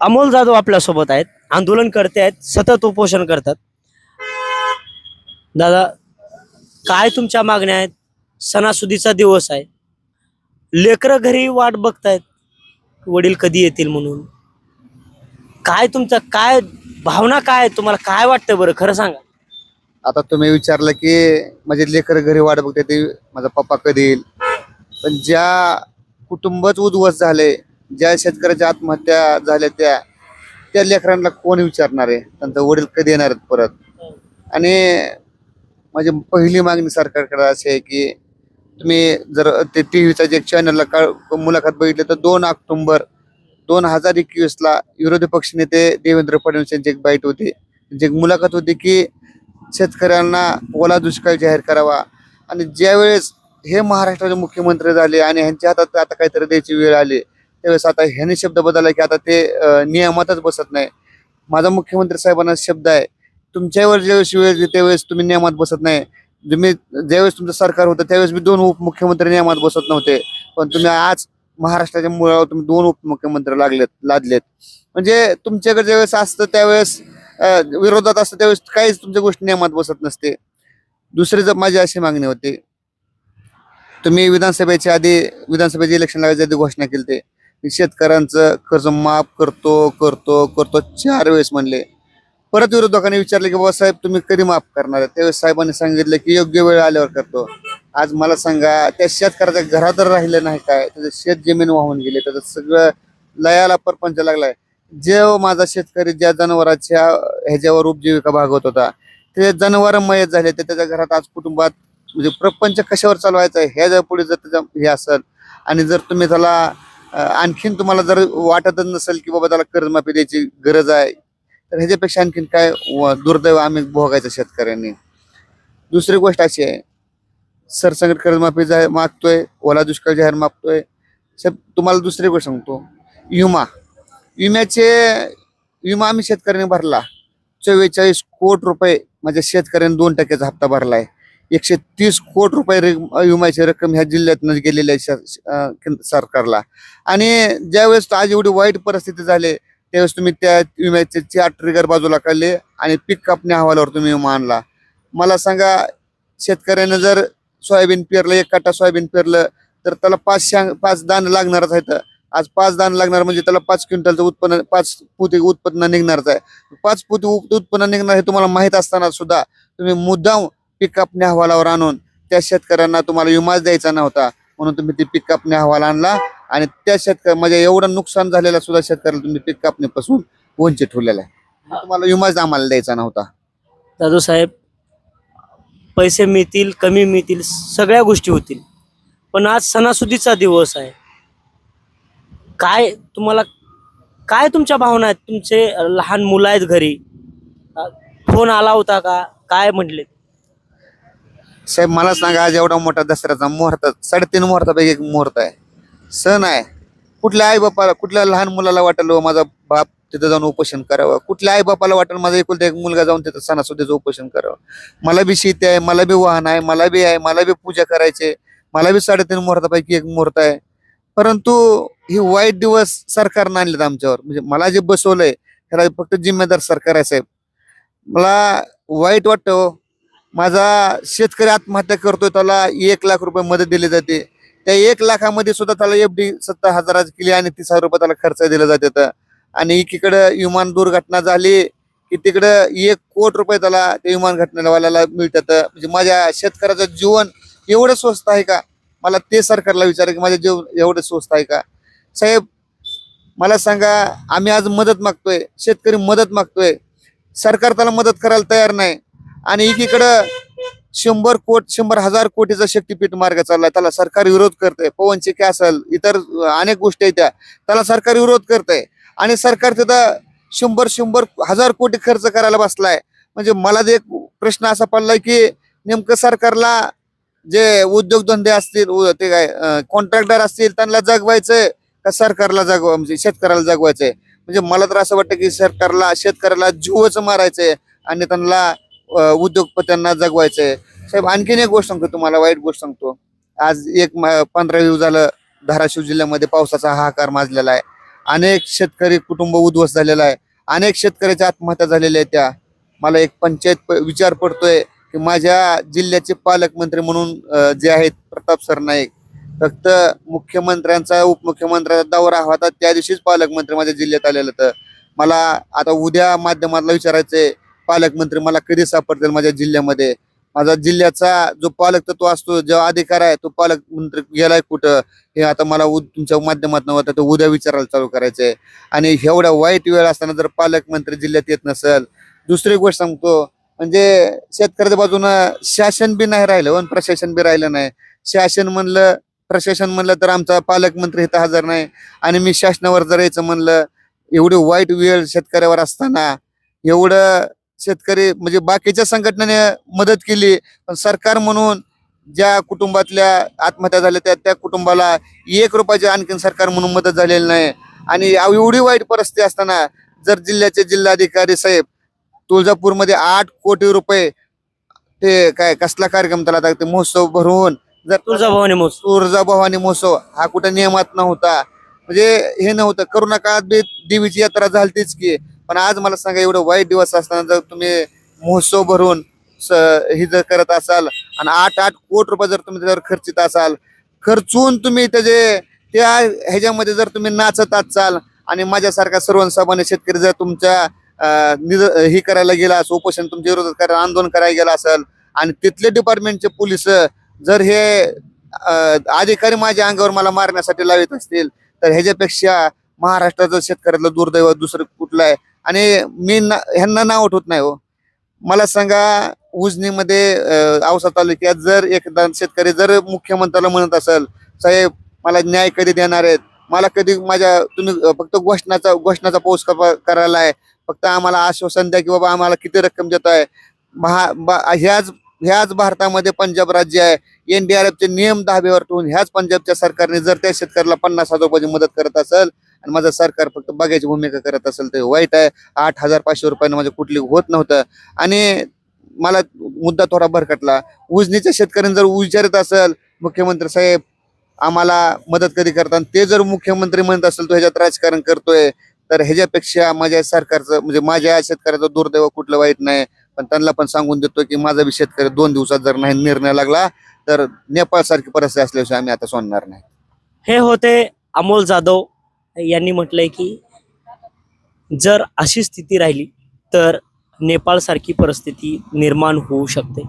अमोल जाधव आपल्यासोबत आहेत. आंदोलन करते आहेत सतत उपोषण करतात. दादा काय तुमच्या मागण्या आहेत? सणासुदीचा दिवस आहे. लेकरं घरी वाट बघतायत. वडील कधी येतील म्हणून? काय तुमचं काय भावना काय आहे? तुम्हाला काय वाटतं बरं? खरं सांगा. आता तुम्ही विचारलं की माझे लेकर घरी वाट बघते ते माझा पप्पा कधी येईल? पण ज्या कुटुंबच उद्ध्वस्त झाले ज्या शेतकऱ्याच्या आत्महत्या झाल्या त्या त्या लेकरांना कोण विचारणार आहे? त्यांचा वडील कधी येणार आहेत परत? आणि माझी पहिली मागणी सरकारकडे अशी आहे की तुम्ही जर ते टी व्हीचा जे चॅनलला मुलाखत बघितली तर दोन ऑक्टोंबर दोन हजार एकवीसला विरोधी पक्षनेते देवेंद्र फडणवीस यांची एक बाईट होती. जी एक मुलाखत होती की शेतकऱ्यांना ओला दुष्काळ जाहीर करावा. आणि ज्यावेळेस हे महाराष्ट्राचे मुख्यमंत्री झाले आणि ह्यांच्या हातात आता काहीतरी द्यायची वेळ आली त्यावेळेस आता ह्यांनी शब्द बदलला की आता ते नियमातच बसत नाही. माझा मुख्यमंत्री साहेबांना शब्द आहे तुमच्यावर ज्यावेळेस वेळ येते त्यावेळेस तुम्ही नियमात बसत नाही. तुम्ही ज्यावेळेस तुमचं सरकार होतं त्यावेळेस मी दोन उपमुख्यमंत्री नियमात बसत नव्हते. पण तुम्ही आज महाराष्ट्राच्या मुळावर तुम्ही दोन उपमुख्यमंत्री लागलेत लादलेत. म्हणजे तुमच्याकडे ज्यावेळेस असतं त्यावेळेस विरोधात असतं त्यावेळेस काहीच तुमच्या गोष्टी नियमात बसत नसते. दुसरी जर माझी अशी मागणी होती तुम्ही विधानसभेच्या आधी विधानसभेचे इलेक्शन लागायच्या आधी घोषणा केली ते शेतकऱ्यांचं कर्ज माफ करतो करतो करतो चार वेळेस म्हणले. परत विरोधकांनी विचारले की बाबा साहेब तुम्ही कधी माफ करणार आहे त्यावेळेस साहेबांनी सांगितलं की योग्य वेळ आल्यावर करतो. आज मला सांगा त्या शेतकऱ्याच्या घरात राहिलं नाही काय त्याचं शेत जमीन वाहून गेले त्याचं सगळं लयाला परपंच लागलाय. जे माझा शेतकरी ज्या जनावरांच्या ह्याच्यावर उपजीविका भागवत होता ते जनावर मयत झाले ते त्याच्या घरात आज कुटुंबात म्हणजे प्रपंच कशावर चालवायचं आहे? ह्या जर पुढे जर त्याच्या हे असेल आणि जर तुम्ही त्याला आणखीन तुम्हाला जर वाटतच नसेल की बाबा त्याला कर्जमाफी द्यायची गरज आहे तर ह्याच्यापेक्षा आणखीन काय व- दुर्दैव आम्ही भोगायचं शेतकऱ्यांनी. दुसरी गोष्ट अशी आहे सरसंकट कर्जमाफी जाहीर मागतोय ओला दुष्काळ जाहीर मागतोय. साहेब तुम्हाला दुसरी गोष्ट सांगतो विमा. विम्याचे विमा आम्ही शेतकऱ्यांनी भरला. चव्वेचाळीस कोट रुपये माझ्या शेतकऱ्यांनी दोन टक्क्याचा हप्ता भरला आहे एकशे तीस कोट रुपये रे- विम्याची रक्कम ह्या जिल्ह्यातनं गेलेली आहे सर केंद्र सरकारला. आणि ज्यावेळेस आज एवढी वाईट परिस्थिती झाली त्यावेळेस तुम्ही त्या विम्याचे चार ट्रिगर बाजूला काढले आणि पीक कापणी अहवालावर तुम्ही विमा आणला. मला सांगा शेतकऱ्यानं जर सोयाबीन पेरलं एक काटा सोयाबीन पेरलं तर त्याला पाच शांग पाच दान लागणारच आहेत. आज पाच दान लागणार म्हणजे त्याला पाच क्विंटलचं उत्पन्न पाच पुती उत्पन्न निघणारच आहे. पाच पुती उत्पन्न निघणार हे तुम्हाला माहीत असताना सुद्धा तुम्ही मुद्दाम पीक कापणी अहवालावर आणून त्या शेतकऱ्यांना तुम्हाला विमाच द्यायचा नव्हता. म्हणून तुम्ही ते पीक कापणी अहवाल आणला आणि त्या शेतकऱ्या म्हणजे एवढं नुकसान झालेलं सुद्धा शेतकऱ्याला तुम्ही पीक कापणीपासून वंचित ठेवलेला आहे. तुम्हाला विमाच आम्हाला द्यायचा नव्हता. दादू साहेब पैसे मिळतील कमी मिळतील सगळ्या गोष्टी होतील. पण आज सणासुदीचा दिवस आहे. काय तुम्हाला काय तुमच्या भावना आहेत? तुमचे लहान मुलं आहेत घरी. फोन आला होता का? काय म्हटले साहेब मला सांगा आज एवढा मोठा दसऱ्याचा मुहूर्त साडेतीन मुहूर्तापैकी एक मुहूर्त आहे. सण आहे. कुठल्या आई बापाला कुठल्या लहान मुलाला वाटेल "हो, माझा बाप तिथं जाऊन उपोषण करावं. कुठल्या आई बापाला वाटेल माझा एकुलता एक मुलगा जाऊन तिथं सणासुदीचं उपोषण करावं. मला बी शेती आहे मला बी वाहन आहे मला बी आहे मला बी पूजा करायची मला बी साडेतीन मुहूर्तापैकी एक मुहूर्त आहे. परंतु हे वाईट दिवस सरकारनं आणलेत आमच्यावर. म्हणजे मला जे बसवलंय त्याला फक्त जिम्मेदार सरकार आहे साहेब. मला वाईट वाटतं हो. माझा शेतकरी आत्महत्या करतोय त्याला एक लाख रुपये मदत दिली जाते. त्या एक लाखामध्ये सुद्धा त्याला एफ डी सत्तर हजाराची केली आणि तीस हजार रुपये त्याला खर्च दिला जाते आणि एकीकडं विमान दुर्घटना झाली की तिकडं एक कोट रुपये त्याला त्या विमान घटनेवाल्याला मिळतात. म्हणजे माझ्या शेतकऱ्याचं जीवन एवढं स्वस्त आहे का? मला ते सरकारला विचार की माझं जीवन एवढं स्वस्त आहे का? साहेब मला सांगा आम्ही आज मदत मागतोय शेतकरी मदत मागतोय. सरकार त्याला मदत करायला तयार नाही. आणि एकीकडं शंभर कोट शंभर हजार कोटीचा शक्तीपीठ मार्ग चाललाय. त्याला सरकार विरोध करतंय. पवनची चिके असेल इतर अनेक गोष्टी आहेत त्या. त्याला सरकार विरोध करतंय. आणि सरकार तिथं शंभर शंभर हजार कोटी खर्च करायला बसलाय. म्हणजे मला एक प्रश्न असा पडलाय की नेमकं सरकारला जे उद्योगधंदे असतील ते काय कॉन्ट्रॅक्टर असतील त्यांना जगवायचंय का सरकारला जगवा म्हणजे शेतकऱ्याला जगवायचंय? म्हणजे मला तर असं वाटतं की सरकारला शेतकऱ्याला जीवच मारायचंय आणि त्यांना उद्योगपत्यांना जगवायचं जगवायचंय. साहेब आणखीन एक गोष्ट सांगतो तुम्हाला वाईट गोष्ट सांगतो. आज एक पंधरा दिवस झालं धाराशिव जिल्ह्यामध्ये पावसाचा हाहाकार माजलेला आहे. अनेक शेतकरी कुटुंब उद्ध्वस्त झालेला आहे. अनेक शेतकऱ्याच्या आत्महत्या झालेल्या आहेत त्या. मला एक पंचायत विचार पडतोय की माझ्या जिल्ह्याचे पालकमंत्री म्हणून जे आहेत प्रताप सरनाईक फक्त मुख्यमंत्र्यांचा उपमुख्यमंत्र्यांचा दौरा होता त्या दिवशीच पालकमंत्री माझ्या जिल्ह्यात आलेलं तर मला आता उद्या माध्यमातला विचारायचंय पालकमंत्री मला कधी सापडतील माझ्या जिल्ह्यामध्ये? माझा जिल्ह्याचा जो पालक तत्व असतो जो अधिकार आहे तो पालकमंत्री गेलाय कुठं? हे आता मला तुमच्या माध्यमातून होतं ते उद्या विचारायला चालू करायचंय. आणि एवढा वाईट वेळ असताना जर पालकमंत्री जिल्ह्यात येत नसेल दुसरी गोष्ट सांगतो म्हणजे शेतकऱ्याच्या बाजूनं शासन बी नाही राहिलं पण प्रशासन बी राहिलं नाही. शासन म्हणलं प्रशासन म्हणलं तर आमचा पालकमंत्री इथं हजर नाही. आणि मी शासनावर जर यायचं म्हणलं एवढी वाईट वेळ शेतकऱ्यावर असताना एवढं शेतकरी म्हणजे बाकीच्या संघटनेने मदत केली. पण सरकार म्हणून ज्या कुटुंबातल्या आत्महत्या झाल्या त्या त्या कुटुंबाला एक रुपयाची आणखीन सरकार म्हणून मदत झालेली नाही. आणि एव- एवढी वाईट परिस्थिती असताना जर जिल्ह्याचे जिल्हाधिकारी साहेब तुळजापूरमध्ये आठ कोटी रुपये ते काय कसला कार्यक्रम त्याला ते महोत्सव भरून जर तुळजाभवानी मोस तुळजाभवानी महोत्सव हा कुठं नियमात नव्हता. म्हणजे हे नव्हतं. करोना काळात बी देवीची यात्रा झालतीच की. पण आज मला सांगा एवढं वाईट दिवस असताना जर तुम्ही महोत्सव भरून स- ही जर करत असाल आणि आठ आठ कोटी रुपये जर तुम्ही त्याच्यावर खर्चित असाल खर्चून तुम्ही त्याचे त्या ह्याच्यामध्ये जर तुम्ही नाचत असाल आणि माझ्यासारखा सर्वसामान्य शेतकरी जर तुमच्या अं, निद- ही करायला गेला असं उपोषण तुमच्या विरोधात करायला आंदोलन करायला गेला असेल आणि तिथले डिपार्टमेंटचे पोलीस जर हे अधिकारी माझ्या अंगावर मला मारण्यासाठी लावित असतील तर ह्याच्यापेक्षा महाराष्ट्राचं शेतकऱ्यातलं दुर्दैव दुसरं कुठलं आहे आणि मी ना- ह्यांना नाव उठवत नाही हो. मला सांगा उजनीमध्ये औसा तालुक्यात जर एखादा शेतकरी जर मुख्यमंत्र्याला म्हणत असेल साहेब मला न्याय कधी देणार आहेत? मला कधी माझ्या तुम्ही फक्त घोषणाचा घोषणाचा पाऊस करायला आहे. फक्त आम्हाला आश्वासन द्या की बाबा आम्हाला किती रक्कम देत आहे. महा बा- ह्याच ह्याच भारतामध्ये पंजाब राज्य आहे. एनडीआरएफचे नियम दहावीवर ठेवून ह्याच पंजाबच्या सरकारने जर त्या शेतकऱ्याला पन्नास हजार रुपयाची मदत करत असेल आणि माझं सरकार फक्त बघायची भूमिका करत असेल ते वाईट आहे. आठ हजार पाचशे रुपयानं माझं कुठली होत नव्हतं. आणि मला मुद्दा थोडा भरकटला. उजनीच्या शेतकऱ्यांनी जर विचारत असेल मुख्यमंत्री साहेब आम्हाला मदत कधी करतात? ते जर मुख्यमंत्री म्हणत असेल तो ह्याच्यात राजकारण करतोय तर ह्याच्यापेक्षा माझ्या सरकारचं म्हणजे माझ्या शेतकऱ्याचं दुर्दैव कुठलं वाईट नाही. पण त्यांना पण सांगून देतो की माझा बी शेतकरी दोन दिवसात जर नाही निर्णय लागला तर नेपाळ सारखी परिस्थिती असल्याशिवाय आम्ही आता सोडणार नाही. हे होते अमोल जाधव. यांनी म्हटलंय की जर अशी स्थिती राहिली तर नेपाळ सारखी परिस्थिती निर्माण होऊ शकते.